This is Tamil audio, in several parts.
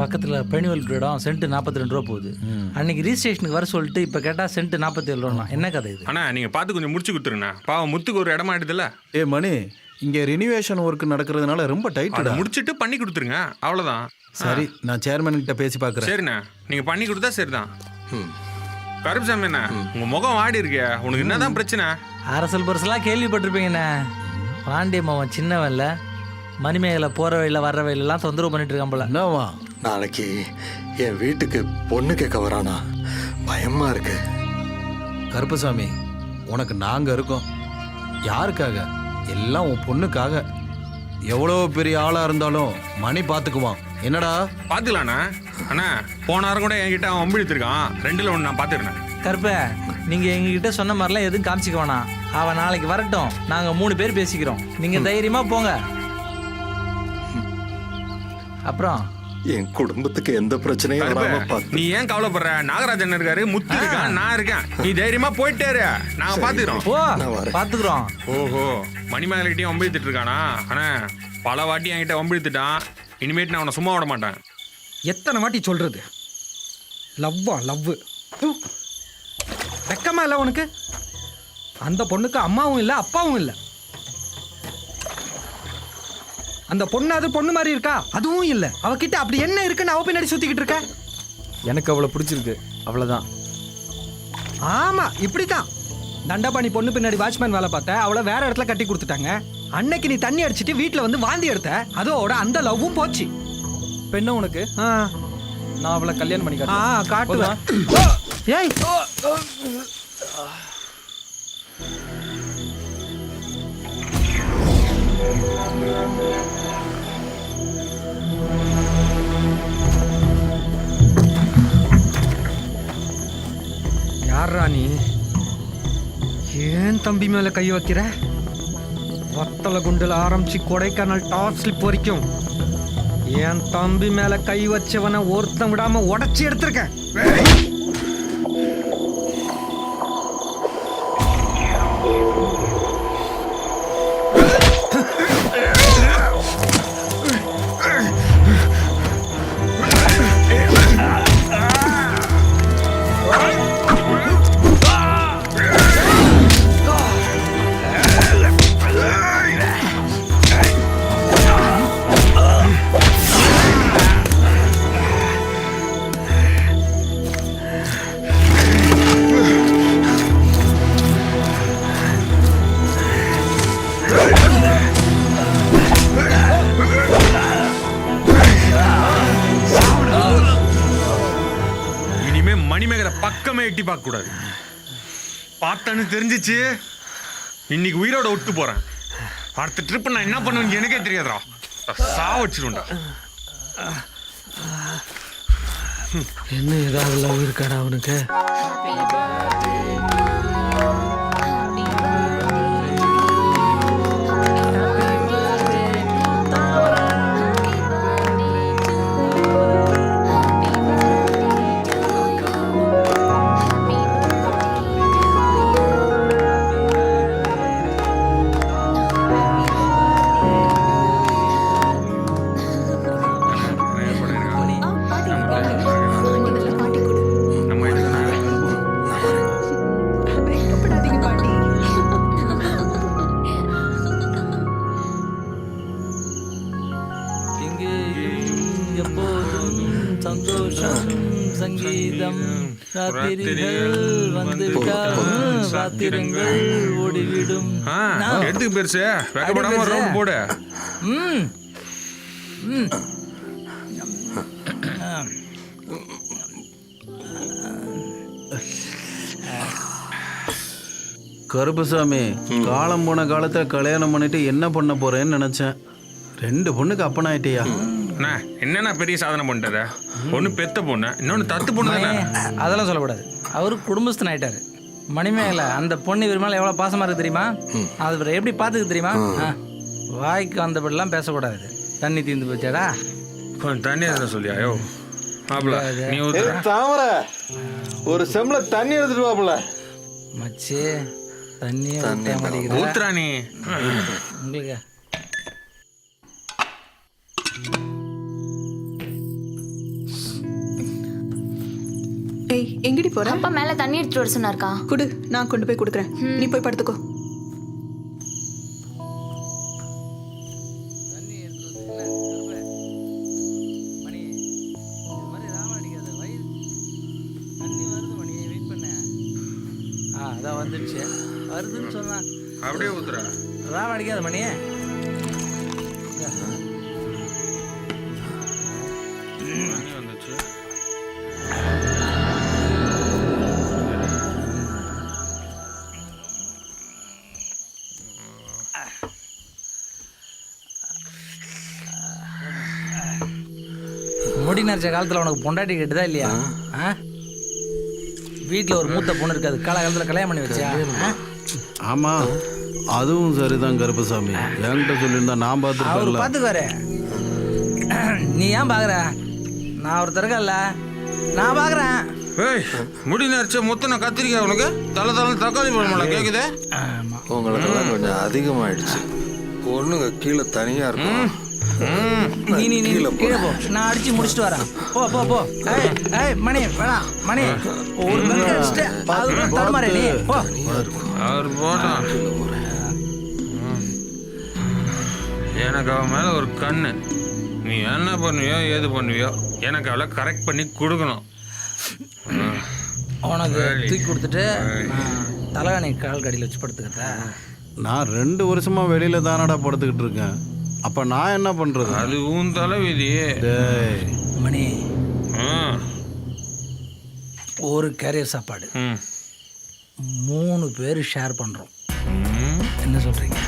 பக்கத்தில் பழனிவல் இடம் சென்ட் நாற்பத்தி ரெண்டு ரூபா போகுது. அன்னைக்கு ரிஜிஸ்ட்ரேஷனுக்கு வர சொல்லிட்டு இப்போ கேட்டால் சென்ட் நாற்பத்தி ஏழு ரூபா என்ன கதை இது? அண்ணா நீங்கள் பார்த்து கொஞ்சம் முடிச்சு கொடுத்துருங்கண்ணா. பாவம் முத்துக்கு ஒரு இடமா ஆயிடுதுல்ல? ஏ மணி இங்க ரினிவேஷன் ஒர்க் நடக்கிறதுனால ரொம்ப அதை டைட்டுடா முடிச்சிட்டு பண்ணி கொடுத்துருங்க அவ்வளோதான் சரி நான் சேர்மன் கிட்ட பேசி பார்க்கறேன் சரிண்ணா நீங்கள் பண்ணி கொடுத்தா சரிதான். கருப்புசாமி அண்ணா உங்கள் முகம் வாடி இருக்கே உனக்கு என்னதான் பிரச்சனை? அரசல் பரசலாக கேள்விப்பட்டிருப்பீங்கண்ணே. பாண்டிய மாவன் சின்னவன்ல மணிமேகலை போகிற வழியில் வர்ற வழியிலலாம் தொந்தரவு பண்ணிட்டு இருக்கான் போல. என்னவா? நாளைக்கு என் வீட்டுக்கு பொண்ணு கேட்க வரானா? பயமா இருக்கு. கருப்பசாமி உனக்கு நாங்க இருக்கோம். யாருக்காக? எல்லாம் உன் பொண்ணுக்காக. எவ்வளோ பெரிய ஆளா இருந்தாலும் மணி பார்த்துக்குவான் என்னடா? பார்த்துக்கலாண்ணா அண்ணா போன வாரம் கூட என்கிட்ட அவன் ஒம்பிழுத்திருக்கான் ரெண்டுல ஒன்று நான் பார்த்துக்கிறேன் கருப்பை நீங்கள் எங்ககிட்ட சொன்ன மாதிரிலாம் எதுவும் காமிச்சிக்க வேணாம். அவன் நாளைக்கு வரட்டும். நாங்கள் மூணு பேர் பேசிக்கிறோம். நீங்கள் தைரியமாக போங்க. அப்புறம்? என் குடும்பத்துக்கு எந்த பிரச்சனையும் வராம நீ ஏன் கவலைப்படுற? நாகராஜன் இருக்காரு முத்து இருக்கான் நான் இருக்கேன். நீ தைரியமா போயிட்டே இரு நாங்க பாத்துக்கிறோம். ஓ. பார்த்துக்குறோம் ஓஹோ மணிமேகலைகிட்டயும் ஒம்பிழுத்துட்டு இருக்கானா? அண்ணா பல வாட்டி என்கிட்ட ஒம்பிழுத்துட்டான் இனிமேட்டு நான் அவனை சும்மா விட மாட்டேன். எத்தனை வாட்டி சொல்றது? லவ்வா லவ்வு. வெக்கமா இல்லை உனக்கு? அந்த பொண்ணுக்கு அம்மாவும் இல்லை அப்பாவும் இல்லை. அந்த பொண்ணு அது பொண்ணு மாதிரி இருக்கா? அதுவும் இல்லை. அவகிட்ட அப்படி என்ன இருக்குன்னு அவ பின்னாடி சுத்திக்கிட்டு இருக்க? எனக்கு அவளை பிடிச்சிருக்கு. அவ்வளோதான் ஆமா இப்படிதான் தண்டபாணி பொண்ணு பின்னாடி வாட்ச்மேன் வேலை பார்த்த அவளை வேற இடத்துல கட்டி கொடுத்துட்டாங்க. அன்னைக்கு நீ தண்ணி அடிச்சிட்டு வீட்ல வந்து வாந்தி எடுத்த அதோட அந்த லவ்வும் போச்சு. பெண்ணு உனக்கு? நான் அவளை கல்யாணம் பண்ணி. காட்டுவேன். ஏய். தம்பி மேல கை வைக்கிற? வத்தல குண்டுல ஆரம்பிச்சு கொடைக்கானல் டாப் ஸ்லிப் வரைக்கும். என் தம்பி மேல கை வச்சவனை ஒருத்தன் விடாம உடச்சி எடுத்திருக்கேன் பார்த்தான்னு தெரிஞ்சிச்சு. இன்னைக்கு உயிரோட விட்டு போறேன். அடுத்த ட்ரிப் நான் என்ன பண்ணுவேன்னு எனக்கே தெரியாதுடா. சாவச்சிருவேன்டா. என்ன ஏதாவது லவ் இருக்காடா அவனுக்கு? ஓடிவிடும். எடுத்துக்கு பெருசு. ரவுண்ட் போடு. ம். ம். கருப்பசாமி காலம் போன காலத்துல கல்யாணம் பண்ணிட்டு என்ன பண்ண போறேன்னு நினைச்சேன். ரெண்டு பொண்ணுக்கு அப்பனாயிட்டியா? அண்ணா என்னண்ணா பெரிய சாதனை பண்ணிட்டத? ஒண்ணு பெத்த பொண்ணு இன்னொன்னு தத்து பொண்ணு தானே? அதெல்லாம் சொல்லக்கூடாது. அவரு குடும்பஸ்தன் ஆயிட்டாரு. மணிமேகலை அந்த பொண்ணு இவர் மேல எவ்வளவு பாசமா இருக்கு தெரியுமா? அது இவரை எப்படி பாத்துக்கு தெரியுமா? ஆ, வாய்க்கு வந்தபடிலாம் பேசக்கூடாது. தண்ணி தீந்து போச்சாடா? கொஞ்சம் தண்ணி எதுனா சொல்லியா? யோ மாப்பிள நீ ஊத்துற தாமர ஒரு செம்ல தண்ணி எடுத்துட்டு வாப்புல மச்சி தண்ணியே ஊத்த மாட்டேங்குது. ஊத்துறா நீ. உங்களுக்கு ஏய் எங்கடி போற? அப்பா மேல தண்ணி எடுத்துட்டு வர சொன்னார்க்கா. குடு நான் கொண்டு போய் கொடுக்குறேன். நீ போய் படுத்துக்கோ. முடி நரைச்ச காலத்தில் உனக்கு பொண்டாட்டி கேட்டுதா இல்லையா? ஆ. வீட்டில் ஒரு மூத்த பொண்ணு இருக்காது காலகாலத்தில் கல்யாணம் பண்ணி வச்சியா? ஆமாம் அதுவும் சரிதான் கருப்பசாமி. என்கிட்ட சொல்லியிருந்தா நான் அவர் பார்த்துருப்பேன்ல பார்த்துக்குவாரு நீ ஏன் பார்க்குற? நான் ஒருத்தர் இருக்கேன்ல. நான் பார்க்குறேன். ஏய் முடி நரைச்ச முத்தனை கத்திரிக்காய் உனக்கு? தலை தலை தக்காளி கேக்குதே? ஆமாம் உங்களுக்கெல்லாம் கொஞ்சம் அதிகமாயிடுச்சு. பொண்ணுங்க கீழே தனியா இருக்கும் நீ நீ நீ கீழே போ. நான் அடிச்சு முடிச்சிட்டு வரேன். போ போ போ. ஏய் ஏய் மணி வேணாம் மணி. ஒரு மணி அடிச்சுட்டு அதுக்குள்ள தடுமாறே நீ போ. அவர் போட்டான். ம். எனக்கு அவன் மேல ஒரு கண்ணு. நீ என்ன பண்ணுவியோ ஏது பண்ணுவியோ எனக்கு அவளை கரெக்ட் பண்ணி கொடுக்கணும். உனக்கு தூக்கி கொடுத்துட்டு தலைகாணி கால் கடியில் வச்சு படுத்துக்கிறதா நான் ரெண்டு வருஷமா வெளியில தானடா படுத்துக்கிட்டு இருக்கேன். அப்ப நான் என்ன பண்றது? அது உன் தலைவிதி. டேய். மணி ம். ஒரு கேரியர் சாப்பாடு. ம். மூணு பேர் ஷேர் பண்ணுறோம் ம். என்ன சொல்கிறீங்க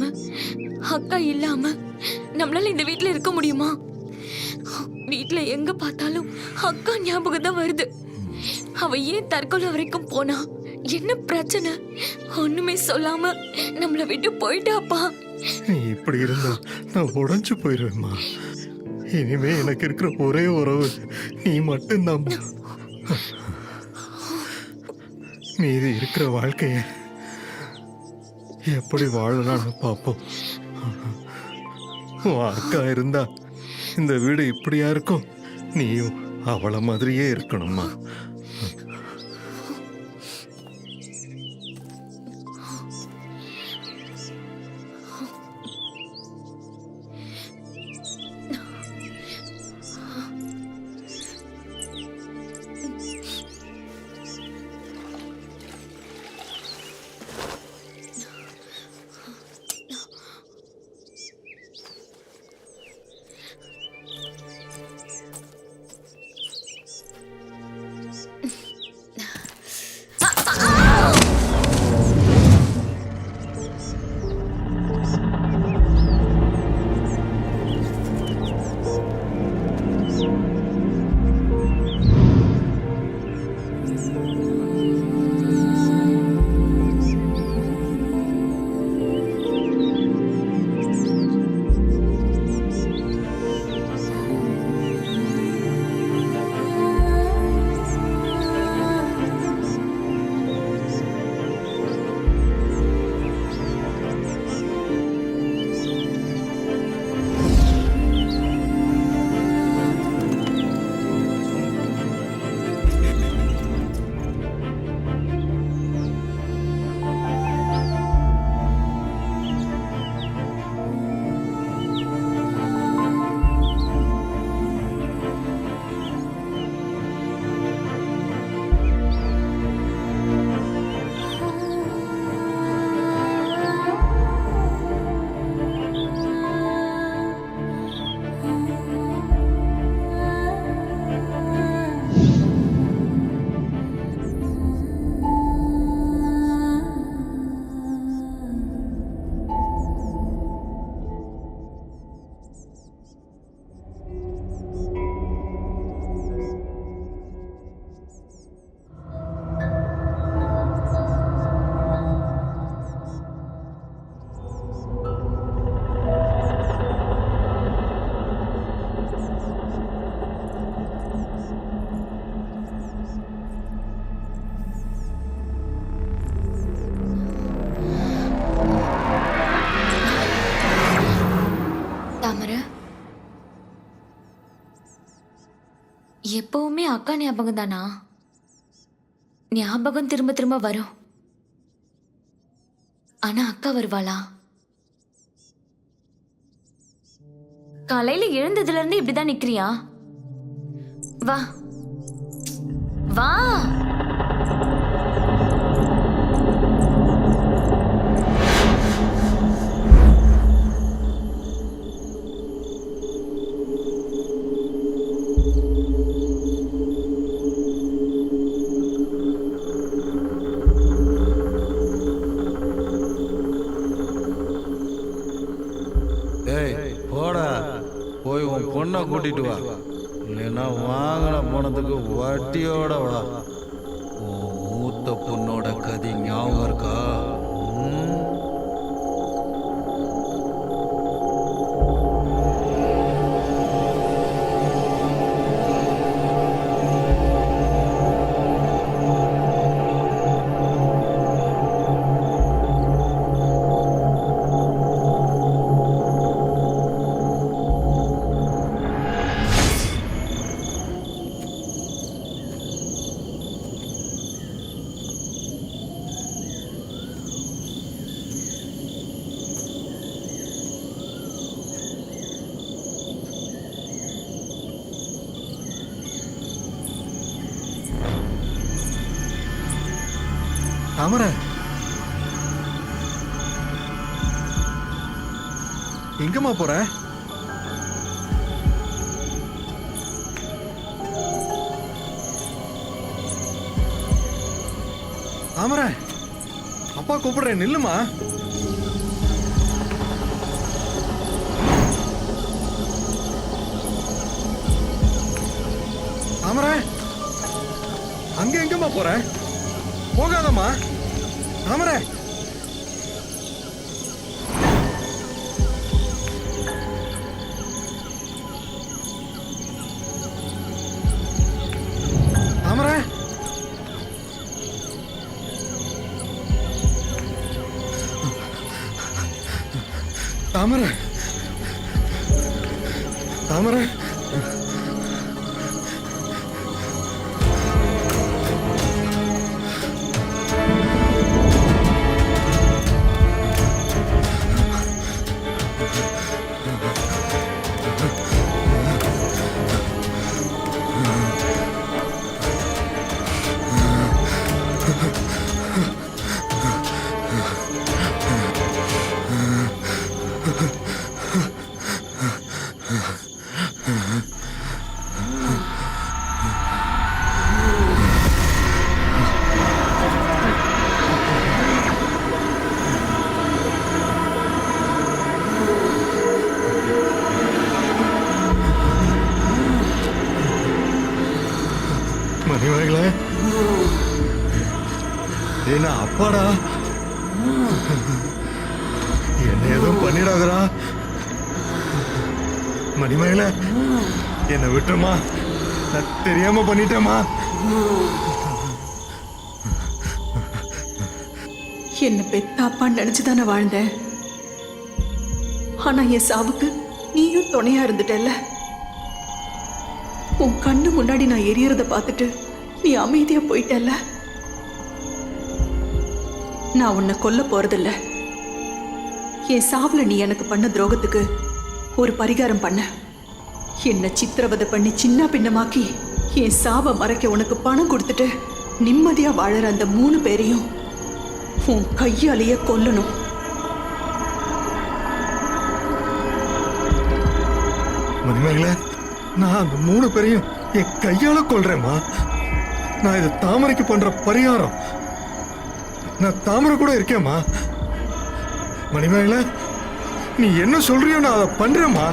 இல்லாம அக்கா இல்லாம நம்மளால இந்த வீட்டுல இருக்க முடியுமா? வீட்டுல எங்க பார்த்தாலும் அக்கா ஞாபகம் தான் வருது. அவ ஏன் தற்கொலை வரைக்கும் போனா? என்ன பிரச்சனை? ஒண்ணுமே சொல்லாம நம்மள விட்டு போயிட்டாப்பா. இப்படி இருந்தா நான் உடஞ்சு போயிடுவேம்மா இனிமே எனக்கு இருக்கிற ஒரே உறவு நீ மட்டும்தான் மீதி இருக்கிற வாழ்க்கையை எப்படி வாழலாம்னு பார்ப்போம் உன் அக்கா இருந்தா இந்த வீடு இப்படியா இருக்கும்? நீயும் அவளை மாதிரியே இருக்கணும்மா. என் அக்கா ஞாபகம் தானா? ஞாபகம் திரும்ப திரும்ப வரும். ஆனா அக்கா வருவாளா? காலையில எழுந்ததுல இருந்து இப்படிதான் நிக்கிறியா? வா. வா. ஏய் போடா. போய் உன் பொண்ணை கூட்டிட்டு வா. இல்லைன்னா வாங்கின போனதுக்கு வட்டியோட வா. உன் மூத்த பொண்ணோட கதி ஞாபகம் இருக்கா? ம்? எங்கம்மா போற? தாமரை அப்பா கூப்பிடுறேன் நில்லுமா? தாமரை அங்க எங்கம்மா போற? போகாதம்மா. தாமரை மணிமகளே என்ன அப்பாடா. என்ன எதுவும் பண்ணிடாதரா மணிமகளே என்னை விட்டுமா நான் தெரியாம பண்ணிட்டேமா என்ன பெத்தாப்பான்னு நினைச்சுதானே வாழ்ந்தேன். ஆனா என் சாவுக்கு நீயும் துணையா இருந்துட்டல்ல? உன் கண்ணு முன்னாடி நான் எரியறத பார்த்துட்டு நீ அமைதியா போயிட்டல்ல? நான் உன்னை கொல்ல போறதில்ல. என் சாவுல நீ எனக்கு பண்ண துரோகத்துக்கு ஒரு பரிகாரம் பண்ண. என்னை சித்திரவதை பண்ணி சின்ன பின்னமாக்கி என் சாவை மறைக்க உனக்கு பணம் கொடுத்துட்டு நிம்மதியா வாழற அந்த மூணு பேரையும் உன் கையாலேயே கொல்லணும். மணிமகளே நான் அந்த மூணு பேரையும் என் கையால கொள்றேம்மா நான் இது தாமரைக்கு பண்ற பரிகாரம். நான் தாமரை கூட இருக்கேம்மா. மணிமேகலை நீ என்ன சொல்றியோ நான் அதை பண்றேம்மா.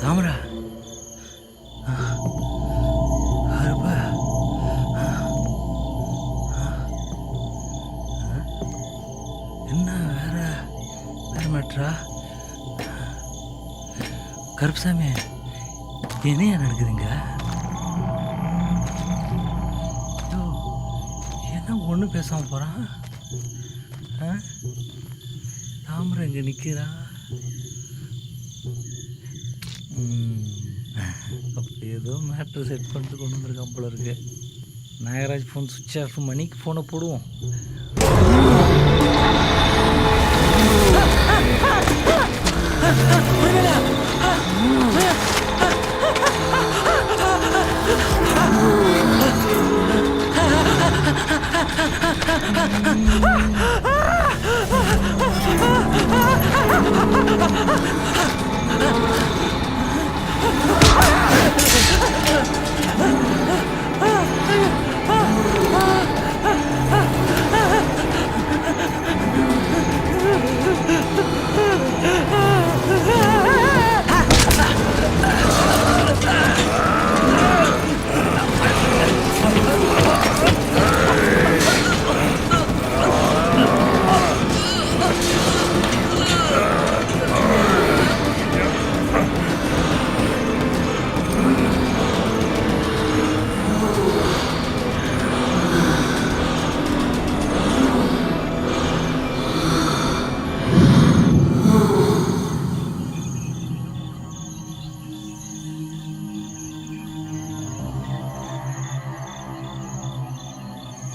தாமரா. அருப்பா. என்ன வேற? வேற மாட்டா கருப்புசாமி என்னையா நடக்குதுங்க? என்ன ஒன்றும் பேசாமல் போகிறான் தாமரை இங்கே நிற்கிறான் ஏதோ மேட்ரு செட் பண்ணிட்டு கொண்டு வந்திருக்கான் போல இருக்கு நாகராஜ் ஃபோன் சுவிட்ச் ஆஃப் மணிக்கு ஃபோனை போடுவோம் Ah!